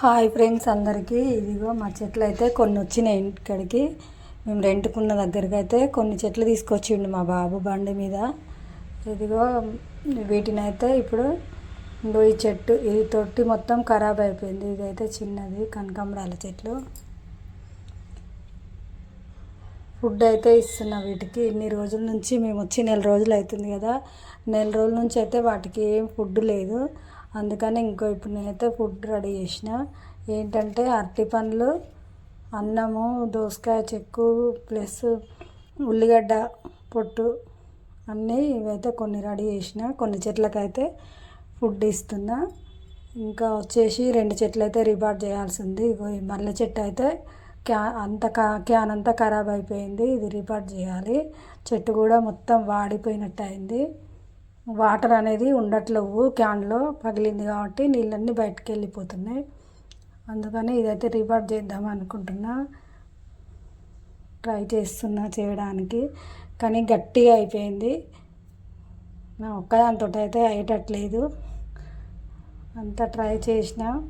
Hi friends అందరికీ. ఇదిగో మా చెట్లు అయితే కొన్ని వచ్చినాయి ఇక్కడికి. మేము రెంట్కున్న దగ్గరికి అయితే కొన్ని చెట్లు తీసుకొచ్చిండు మా బాబు బండి మీద. ఇదిగో వీటిని అయితే ఇప్పుడు ఇంకో ఈ చెట్టు ఈ తొట్టి మొత్తం ఖరాబ్ అయిపోయింది. ఇదైతే చిన్నది కనకాంబరాల చెట్లు. ఫుడ్ అయితే ఇస్తున్నా వీటికి. ఇన్ని రోజుల నుంచి మేము వచ్చి నెల రోజులు అవుతుంది కదా. నెల రోజుల నుంచి అయితే వాటికి ఏం ఫుడ్ లేదు. అందుకని ఇంకో ఇప్పుడు నేనైతే ఫుడ్ రెడీ చేసిన. ఏంటంటే అరటి పండ్లు అన్నము దోసకాయ చెక్కు ప్లస్ ఉల్లిగడ్డ పొట్టు అన్నీ ఇవైతే కొన్ని రెడీ చేసిన. కొన్ని చెట్లకైతే ఫుడ్ ఇస్తున్నా. ఇంకా వచ్చేసి రెండు చెట్లు అయితే రిబార్ట్ చేయాల్సింది. ఇగో ఈ మల్లె చెట్టు అయితే క్యా అంత క్యాన్ అంతా ఖరాబ్ అయిపోయింది. ఇది రిపార్ట్ చేయాలి. చెట్టు కూడా మొత్తం వాడిపోయినట్టు అయింది. వాటర్ అనేది ఉండట్లేవు క్యాన్లో పగిలింది కాబట్టి నీళ్ళన్నీ బయటకు వెళ్ళిపోతున్నాయి. అందుకని ఇదైతే రివర్ట్ చేద్దాం అనుకుంటున్నా. ట్రై చేస్తున్నా చేయడానికి కానీ గట్టిగా అయిపోయింది. నా ఒక్కదాంతో అయితే అయ్యేటట్లేదు. అంతా ట్రై చేసినా.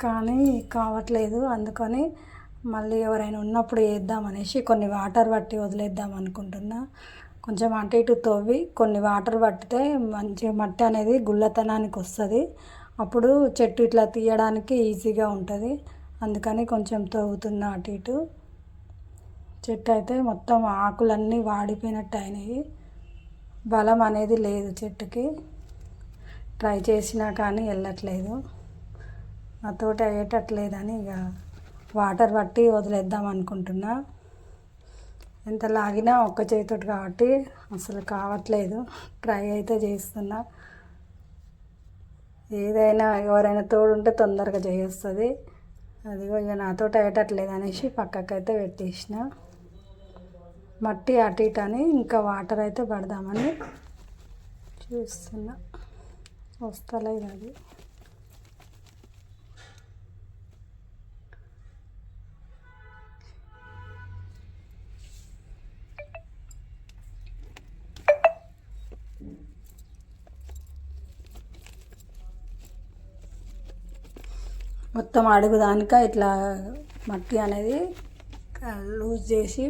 కానీ కావట్లేదు. అందుకని మళ్ళీ ఎవరైనా ఉన్నప్పుడు వేద్దాం అనేసి కొన్ని వాటర్ పట్టి వదిలేద్దాం అనుకుంటున్నా. కొంచెం అటు ఇటు తవ్వి కొన్ని వాటర్ పట్టితే మంచిగా మట్టి అనేది గుల్లతనానికి వస్తుంది. అప్పుడు చెట్టు ఇట్లా తీయడానికి ఈజీగా ఉంటుంది. అందుకని కొంచెం తవ్వుతున్నా అటు ఇటు. చెట్టు అయితే మొత్తం ఆకులన్నీ వాడిపోయినట్టు అయినాయి. బలం అనేది లేదు చెట్టుకి. ట్రై చేసినా కానీ వెళ్ళట్లేదు. నాతోటి అయ్యేటట్లేదని ఇక వాటర్ పట్టి వదిలేద్దాం అనుకుంటున్నా. ఎంత లాగినా ఒక్క చేతితోటి కాబట్టి అసలు కావట్లేదు. ట్రై అయితే చేస్తున్నా. ఏదైనా ఎవరైనా తోడుంటే తొందరగా చేస్తుంది. అదిగో ఇక నాతో అయ్యేటట్లేదు అనేసి పక్కకైతే పెట్టేసిన. మట్టి అటు ఇటు అని ఇంకా వాటర్ అయితే పడదామని చూస్తున్నా. వస్తలేదు అది మొత్తం అడుగుదానిక ఇట్లా మట్టి అనేది లూజ్ చేసి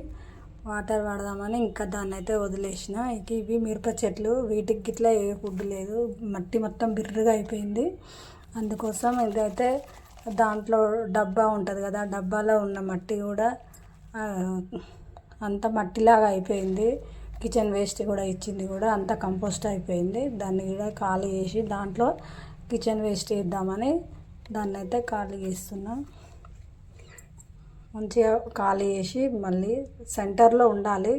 వాటర్ పడదామని ఇంకా దాన్ని అయితే వదిలేసిన. ఇక ఇవి మిరప చెట్లు వీటికి గిట్లా ఏ ఫుడ్ లేదు. మట్టి మొత్తం బిర్రుగా అయిపోయింది. అందుకోసం ఇదైతే దాంట్లో డబ్బా ఉంటుంది కదా డబ్బాలో ఉన్న మట్టి కూడా అంత మట్టిలాగా అయిపోయింది. కిచెన్ వేస్ట్ కూడా ఇచ్చింది కూడా అంత కంపోస్ట్ అయిపోయింది. దాన్ని కూడా ఖాళీ చేసి దాంట్లో కిచెన్ వేస్ట్ ఇద్దామని దాన్ని అయితే ఖాళీ చేస్తున్నా. మంచిగా ఖాళీ చేసి మళ్ళీ సెంటర్లో ఉండాలి.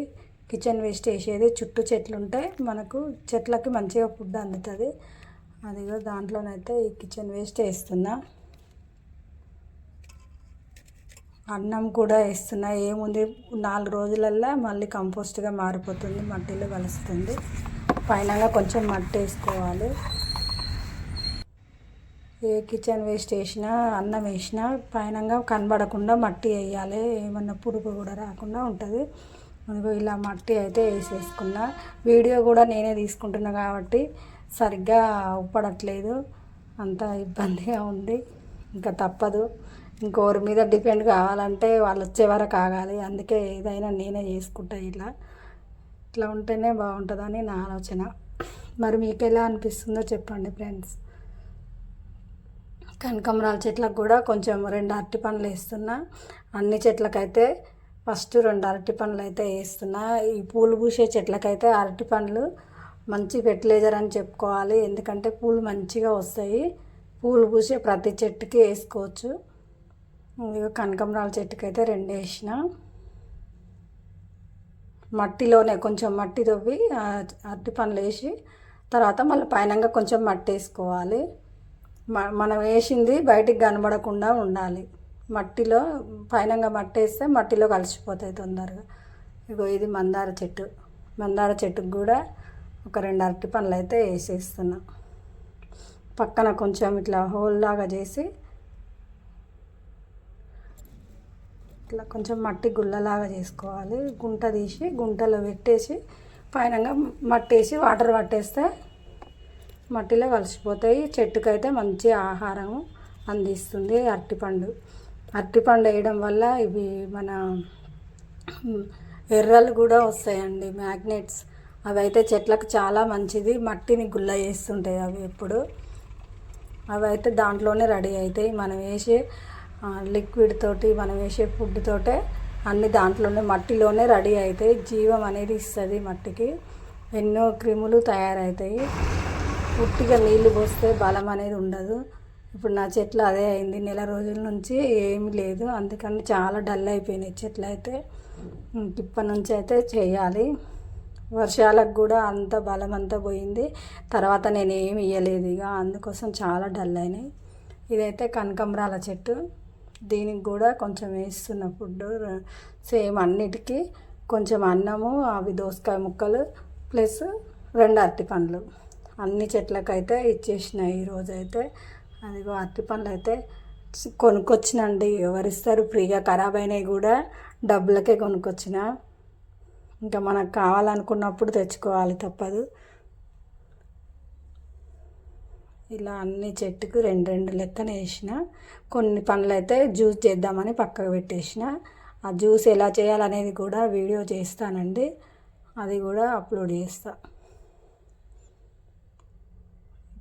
కిచెన్ వేస్ట్ వేసేది చుట్టూ చెట్లు ఉంటే మనకు చెట్లకి మంచిగా ఫుడ్ అందుతుంది. అదిగో దాంట్లోనైతే ఈ కిచెన్ వేస్ట్ వేస్తున్నా అన్నం కూడా వేస్తున్నా. ఏముంది? నాలుగు రోజులల్లో మళ్ళీ కంపోస్ట్గా మారిపోతుంది. మట్టిలో కలుస్తుంది. పైన కొంచెం మట్టి వేసుకోవాలి. ఏ కిచెన్ వేస్ట్ వేసినా అన్నం వేసినా పైనంగా కనబడకుండా మట్టి వేయాలి. ఏమన్నా పురుగు కూడా రాకుండా ఉంటుంది. మనకు ఇలా మట్టి అయితే వేసేసుకున్నా. వీడియో కూడా నేనే తీసుకుంటున్నా కాబట్టి సరిగ్గా ఉప్పడట్లేదు. అంత ఇబ్బందిగా ఉంది. ఇంకా తప్పదు. ఇంకోరి మీద డిపెండ్ కావాలంటే వాళ్ళు వచ్చే వరకు ఆగాలి. అందుకే ఏదైనా నేనే చేసుకుంటా ఇలా. ఇట్లా ఉంటేనే బాగుంటుందని నా ఆలోచన. మరి మీకు ఎలా అనిపిస్తుందో చెప్పండి ఫ్రెండ్స్. కనకాంబరాల చెట్లకు కూడా కొంచెం రెండు అరటి పండ్లు వేస్తున్నా. అన్ని చెట్లకైతే ఫస్ట్ రెండు అరటి పండ్లు అయితే వేస్తున్నా. ఈ పూలు పూసే చెట్లకైతే అరటి పండ్లు మంచి ఫెర్టిలైజర్ అని చెప్పుకోవాలి. ఎందుకంటే పూలు మంచిగా వస్తాయి. పూలు పూసే ప్రతి చెట్టుకి వేసుకోవచ్చు. కనకమరాల కనకాంబరాల రెండు వేసిన. మట్టిలోనే కొంచెం మట్టి తవ్వి అరటి పండ్లు వేసి తర్వాత మళ్ళీ పైనంగా కొంచెం మట్టి వేసుకోవాలి. మనం వేసింది బయటికి కనబడకుండా ఉండాలి. మట్టిలో పైనంగా మట్టి వేస్తే మట్టిలో కలిసిపోతాయి తొందరగా. ఇగో ఇది మందార చెట్టు. మందార చెట్టుకు కూడా ఒక రెండు అరటి పండ్లు అయితే వేసేస్తున్నా. పక్కన కొంచెం ఇట్లా హోల్ లాగా చేసి ఇట్లా కొంచెం మట్టి గుల్లలాగా చేసుకోవాలి. గుంట తీసి గుంటలో పెట్టేసి పైనంగా మట్టి వేసి వాటర్ పట్టేస్తే మట్టిలో కలిసిపోతాయి. చెట్టుకైతే మంచి ఆహారం అందిస్తుంది అరటిపండు. అరటిపండు వేయడం వల్ల ఇవి మన ఎర్రలు కూడా వస్తాయండి మ్యాగ్నెట్స్. అవి అయితే చెట్లకు చాలా మంచిది. మట్టిని గుల్ల చేస్తుంటాయి అవి ఎప్పుడు. అవి అయితే దాంట్లోనే రెడీ అవుతాయి. మనం వేసే లిక్విడ్ తోటి మనం వేసే ఫుడ్ తోటే అన్ని దాంట్లోనే మట్టిలోనే రెడీ అవుతాయి. జీవం అనేది ఇస్తుంది మట్టికి. ఎన్నో క్రిములు తయారవుతాయి. పుట్టిగా నీళ్ళు పోస్తే బలం అనేది ఉండదు. ఇప్పుడు నా చెట్లు అదే అయింది. నెల రోజుల నుంచి ఏమీ లేదు. అందుకని చాలా డల్ అయిపోయినాయి చెట్లు అయితే. ఇప్పటి నుంచి అయితే చేయాలి. వర్షాలకు కూడా అంత బలం అంతా పోయింది. తర్వాత నేను ఏమి ఇవ్వలేదు ఇక. అందుకోసం చాలా డల్ అయినాయి. ఇదైతే కనకంబరాల చెట్టు. దీనికి కూడా కొంచెం వేస్తున్న ఫుడ్ సేమ్ అన్నిటికీ కొంచెం అన్నము అవి దోసకాయ ముక్కలు ప్లస్ రెండు అరటి పండ్లు. అన్ని చెట్లకైతే ఇచ్చేసిన ఈరోజు అయితే అదిగో అరటి పండ్లు అయితే కొనుక్కొచ్చినండి. ఎవరిస్తారు? ఫ్రీగా ఖరాబ్ అయినవి కూడా డబ్బులకే కొనుక్కొచ్చిన. ఇంకా మనకు కావాలనుకున్నప్పుడు తెచ్చుకోవాలి తప్పదు. ఇలా అన్ని చెట్టుకు రెండు రెండు లెక్కన వేసిన. కొన్ని పనులు అయితే జ్యూస్ చేద్దామని పక్కకు పెట్టేసిన. ఆ జ్యూస్ ఎలా చేయాలనేది కూడా వీడియో చేస్తానండి. అది కూడా అప్లోడ్ చేస్తాను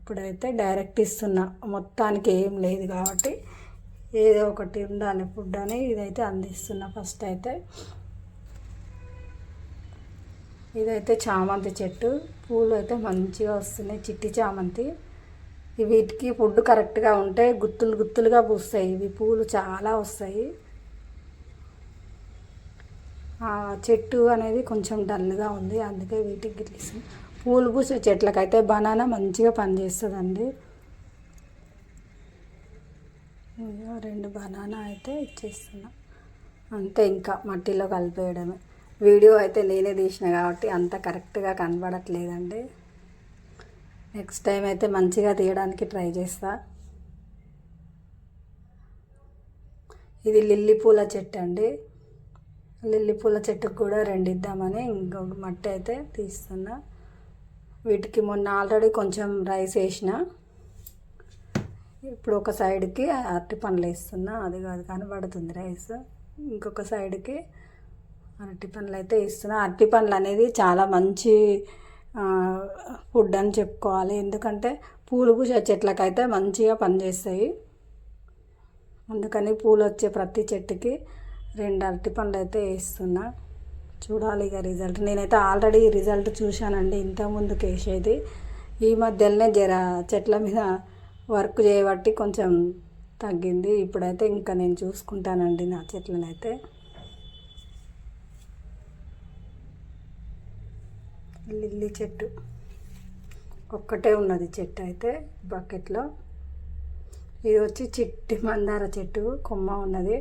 ఇప్పుడైతే డైరెక్ట్ ఇస్తున్నా. మొత్తానికి ఏం లేదు కాబట్టి ఏదో ఒకటి ఉండాలి ఫుడ్ అని ఇదైతే అందిస్తున్నా ఫస్ట్ అయితే. ఇదైతే చామంతి చెట్టు. పూలు అయితే మంచిగా వస్తున్నాయి. చిట్టి చామంతి. వీటికి ఫుడ్ కరెక్ట్గా ఉంటే గుత్తులు గుత్తులుగా పూస్తాయి. ఇవి పూలు చాలా వస్తాయి. ఆ చెట్టు అనేది కొంచెం డల్గా ఉంది. అందుకే వీటికి గిట్లిస్తుంది పూలు పూసే చెట్లకైతే బనానా మంచిగా పనిచేస్తుందండి. రెండు బనానా అయితే ఇచ్చేస్తున్నా. అంతే ఇంకా మట్టిలో కలిపేయడమే. వీడియో అయితే నేనే తీసిన కాబట్టి అంత కరెక్ట్గా కనబడట్లేదండి. నెక్స్ట్ టైం అయితే మంచిగా తీయడానికి ట్రై చేస్తా. ఇది లిల్లీ పూల చెట్టు అండి లిల్లీ పూల చెట్టుకు కూడా రెండు ఇద్దామని ఇంకొక మట్టి అయితే తీస్తున్నా. వీటికి మొన్న ఆల్రెడీ కొంచెం రైస్ వేసిన. ఇప్పుడు ఒక సైడ్కి అరటి పండ్లు వేస్తున్నా అది కాదు కనబడుతుంది రైస్. ఇంకొక సైడ్కి అరటి పండ్లు అయితే ఇస్తున్నా అరటి పండ్లు అనేది చాలా మంచి ఫుడ్ అని చెప్పుకోవాలి. ఎందుకంటే పూలు పూసే చెట్లకైతే మంచిగా పనిచేస్తాయి. అందుకని పూలు వచ్చే ప్రతి చెట్టుకి రెండు అరటి పండ్లు అయితే వేస్తున్నా. చూడాలి ఇక రిజల్ట్ నేనైతే ఆల్రెడీ రిజల్ట్ చూశానండి ఇంతకుముందుకు వేసేది ఈ మధ్యలోనే జర చెట్ల మీద వర్క్ చేయబట్టి కొంచెం తగ్గింది. ఇప్పుడైతే ఇంకా నేను చూసుకుంటానండి నా చెట్లనైతే. లిల్లీ చెట్టు. ఒక్కటే ఉన్నది చెట్టు అయితే బకెట్లో. ఇది వచ్చి చిట్టి మందార చెట్టు కొమ్మ ఉన్నది.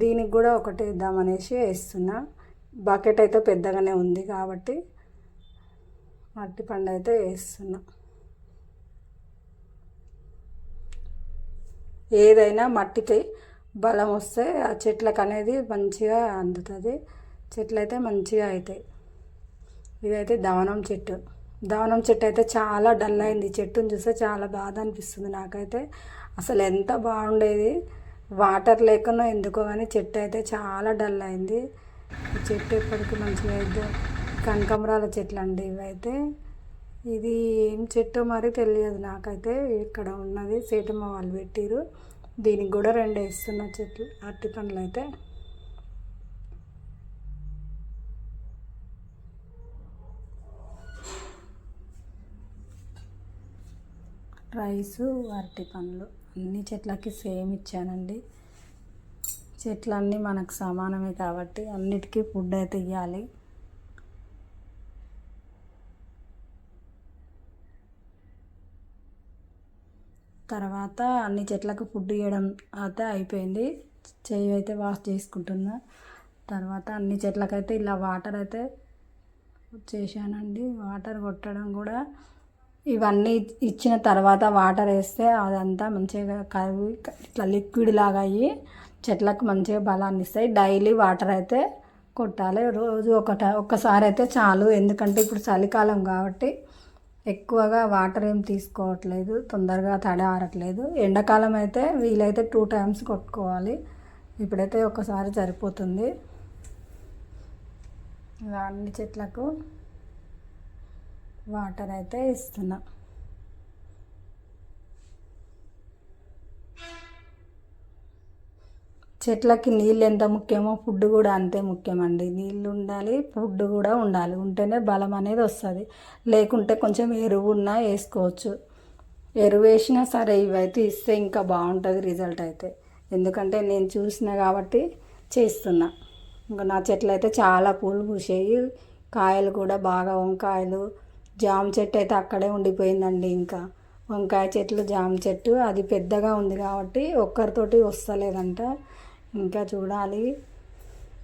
దీనికి కూడా ఒకటి ఇద్దామనేసి వేస్తున్నా. బకెట్ అయితే పెద్దగానే ఉంది కాబట్టి మట్టి పండు అయితే వేస్తున్నా. ఏదైనా మట్టికి బలం వస్తే ఆ చెట్లకు అనేది మంచిగా అందుతుంది. చెట్లు అయితే మంచిగా అవుతాయి ఇదైతే దవనం చెట్టు. దవనం చెట్టు అయితే చాలా డల్ అయింది. చెట్టుని చూస్తే చాలా బాధ అనిపిస్తుంది నాకైతే. అసలు ఎంత బాగుండేది. వాటర్ లేకుండా ఎందుకో కానీ చెట్టు అయితే చాలా డల్ అయింది. చెట్టు ఎప్పటికీ మంచిగా అయితే కనకమరాల చెట్లు అండి ఇవైతే. ఇది ఏం చెట్టు మరి తెలియదు నాకైతే. ఇక్కడ ఉన్నది సేటమ్మ వాళ్ళు పెట్టిరు దీనికి కూడా రెండు వేస్తున్న చెట్లు అరటి పండ్లు అయితే. రైసు అరటి పండ్లు అన్ని చెట్లకి సేమ్ ఇచ్చానండి. చెట్లన్నీ మనకు సమానమే కాబట్టి అన్నిటికీ ఫుడ్ అయితే ఇవ్వాలి తర్వాత అన్ని చెట్లకు ఫుడ్ ఇవ్వడం అయితే అయిపోయింది. చెయ్యి అయితే వాష్ చేసుకుంటున్నా. తర్వాత అన్ని చెట్లకైతే ఇలా వాటర్ అయితే చేశానండి. వాటర్ కొట్టడం కూడా ఇవన్నీ ఇచ్చిన తర్వాత వాటర్ వేస్తే అదంతా మంచిగా కరిగి ఇట్లా లిక్విడ్ లాగా అయ్యి చెట్లకు మంచిగా బలాన్ని ఇస్తాయి. డైలీ వాటర్ అయితే కొట్టాలి. రోజు ఒకట ఒక్కసారి అయితే చాలు. ఎందుకంటే ఇప్పుడు చలికాలం కాబట్టి ఎక్కువగా వాటర్ ఏం తీసుకోవట్లేదు. తొందరగా తడి ఆరట్లేదు ఎండాకాలం అయితే వీలైతే టూ టైమ్స్ కొట్టుకోవాలి. ఇప్పుడైతే ఒకసారి సరిపోతుంది. ఇలా అన్ని చెట్లకు వాటర్ అయితే ఇస్తున్నా. చెట్లకి నీళ్ళు ఎంత ముఖ్యమో ఫుడ్ కూడా అంతే ముఖ్యమండి. నీళ్ళు ఉండాలి ఫుడ్ కూడా ఉండాలి. ఉంటేనే బలం అనేది వస్తుంది. లేకుంటే కొంచెం ఎరువు ఉన్నా వేసుకోవచ్చు. ఎరువు వేసినా సరే ఇవైతే ఇస్తే ఇంకా బాగుంటుంది రిజల్ట్ అయితే. ఎందుకంటే నేను చూసిన కాబట్టి చేస్తున్నా. ఇంకా నా చెట్లు అయితే చాలా పూలు పూసాయి. కాయలు కూడా బాగా వంకాయలు జామ చెట్టు అయితే అక్కడే ఉండిపోయిందండి ఇంకా. వంకాయ చెట్లు జామ చెట్టు అది పెద్దగా ఉంది కాబట్టి ఒక్కరితోటి వస్తలేదంట. ఇంకా చూడాలి.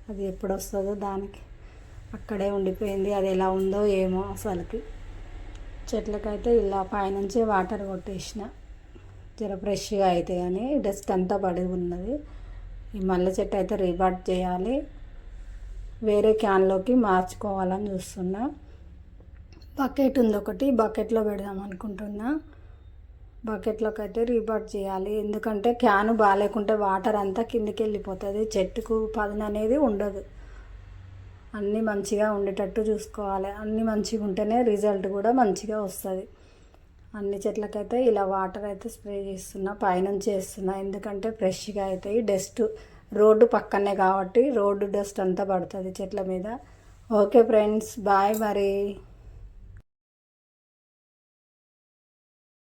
అది ఎప్పుడు వస్తుందో దానికి. అక్కడే ఉండిపోయింది. అది ఎలా ఉందో ఏమో అసలుకి. చెట్లకైతే ఇలా పైనుంచి వాటర్ కొట్టేసిన. జర ఫ్రెష్గా అయితే అని డస్ట్ అంతా పడి ఉన్నది. ఈ మల్లె చెట్టు అయితే రీబాట్ చేయాలి. వేరే క్యాన్లోకి మార్చుకోవాలని చూస్తున్నా. బకెట్ ఉంది ఒకటి బకెట్లో పెడదాం అనుకుంటున్నా. బకెట్లోకి అయితే రీబాట్ చేయాలి. ఎందుకంటే క్యాన్ బాగాలేకుంటే వాటర్ అంతా కిందికి వెళ్ళిపోతుంది చెట్టుకు పదన అనేది ఉండదు. అన్నీ మంచిగా ఉండేటట్టు చూసుకోవాలి. అన్నీ మంచిగా ఉంటేనే రిజల్ట్ కూడా మంచిగా వస్తుంది. అన్ని చెట్లకైతే ఇలా వాటర్ అయితే స్ప్రే చేస్తున్నా పైనుంచి వేస్తున్నా ఎందుకంటే ఫ్రెష్గా అవుతాయి డస్ట్ రోడ్డు పక్కనే కాబట్టి రోడ్డు డస్ట్ అంతా పడుతుంది చెట్ల మీద. ఓకే ఫ్రెండ్స్ బాయ్ మరి.